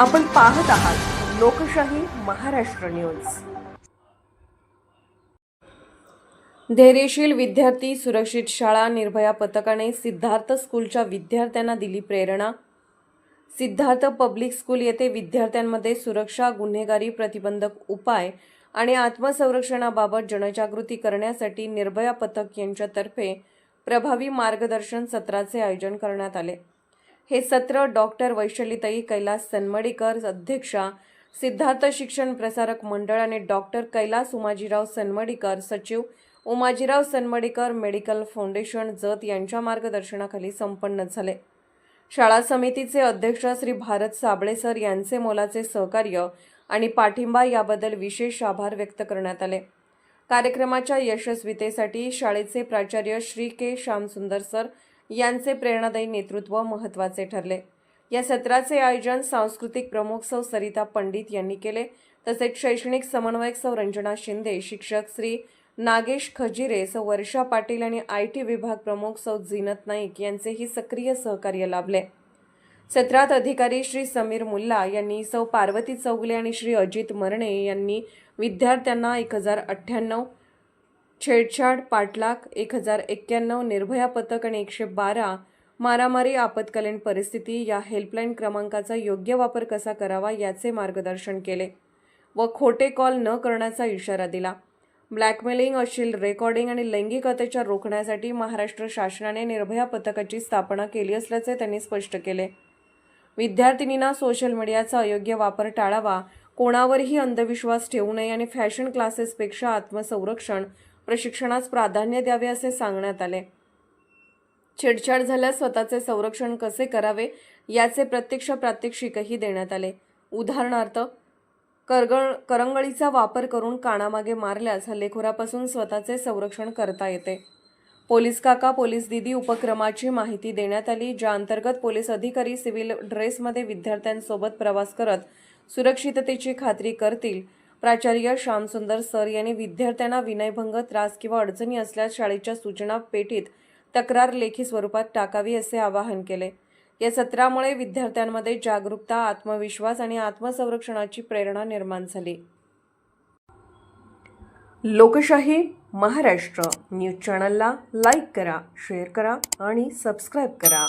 आपण पाहत आहात लोकशाही महाराष्ट्र न्यूज. धैर्यशील विद्यार्थी सुरक्षित शाळा निर्भया पथकाने सिद्धार्थ स्कूलच्या विद्यार्थ्यांना दिली प्रेरणा. सिद्धार्थ पब्लिक स्कूल येथे विद्यार्थ्यांमध्ये सुरक्षा गुन्हेगारी प्रतिबंधक उपाय आणि आत्मसंरक्षणाबाबत जनजागृती करण्यासाठी निर्भया पथक यांच्यातर्फे प्रभावी मार्गदर्शन सत्राचे आयोजन करण्यात आले. हे सत्र डॉक्टर वैशलीताई कैलास सनमडीकर अध्यक्षा सिद्धार्थ शिक्षण प्रसारक मंडळ आणि डॉक्टर कैलास उमाजीराव सनमडीकर सचिव उमाजीराव सनमडीकर मेडिकल फाउंडेशन जत यांच्या मार्गदर्शनाखाली संपन्न झाले. शाळा समितीचे अध्यक्ष श्री भारत साबळे सर यांचे मोलाचे सहकार्य आणि पाठिंबा याबद्दल विशेष आभार व्यक्त करण्यात आले. कार्यक्रमाच्या यशस्वीतेसाठी शाळेचे प्राचार्य श्री के श्यामसुंदर सर यांचे प्रेरणादायी नेतृत्व महत्त्वाचे ठरले. या सत्राचे आयोजन सांस्कृतिक प्रमुख सौ सरिता पंडित यांनी केले. तसेच शैक्षणिक समन्वयक सौ रंजना शिंदे शिक्षक श्री नागेश खजिरे सौ वर्षा पाटील आणि आय टी विभाग प्रमुख सौ झिनत नाईक यांचेही सक्रिय सहकार्य लाभले. सत्रात अधिकारी श्री समीर मुल्ला यांनी सौ पार्वती चौगले आणि श्री अजित मरणे यांनी विद्यार्थ्यांना एक हजार अठ्ठ्याण्णव छेडछाड पाठलाग एक हजार एक्क्याण्णव निर्भया पथक आणि एकशे बारा मारामारी आपत्कालीन परिस्थिती या हेल्पलाईन क्रमांकाचा योग्य वापर कसा करावा याचे मार्गदर्शन केले व खोटे कॉल न करण्याचा इशारा दिला. ब्लॅकमेलिंग अश्लील रेकॉर्डिंग आणि लैंगिकतेच्या रोखण्यासाठी महाराष्ट्र शासनाने निर्भया पथकाची स्थापना केली असल्याचे त्यांनी स्पष्ट केले. विद्यार्थिनींना सोशल मीडियाचा अयोग्य वापर टाळावा कोणावरही अंधविश्वास ठेवू नये आणि फॅशन क्लासेसपेक्षा आत्मसंरक्षण प्रशिक्षणास प्राधान्य द्यावे असे सांगण्यात आले. छेडछाड झाल्यास स्वतःचे संरक्षण कसे करावे याचे प्रत्यक्ष प्रात्यक्षिकही देण्यात आले. उदाहरणार्थ करगळ करंगळीचा वापर करून कानामागे मारल्यास हल्लेखोरापासून स्वतःचे संरक्षण करता येते. पोलीस काका पोलीस दिदी उपक्रमाची माहिती देण्यात आली ज्या अंतर्गत पोलीस अधिकारी सिव्हिल ड्रेसमध्ये विद्यार्थ्यांसोबत प्रवास करत सुरक्षिततेची खात्री करतील. प्राचार्य श्यामसुंदर सर यांनी विद्यार्थ्यांना विनयभंग त्रास किंवा अडचणी असल्यास शाळेच्या सूचना पेटीत तक्रार लेखी स्वरूपात टाकावी असे आवाहन केले. या सत्रामुळे विद्यार्थ्यांमध्ये जागरूकता आत्मविश्वास आणि आत्मसंरक्षणाची प्रेरणा निर्माण झाली. लोकशाही महाराष्ट्र न्यूज चॅनलला लाईक करा शेअर करा आणि सबस्क्राईब करा.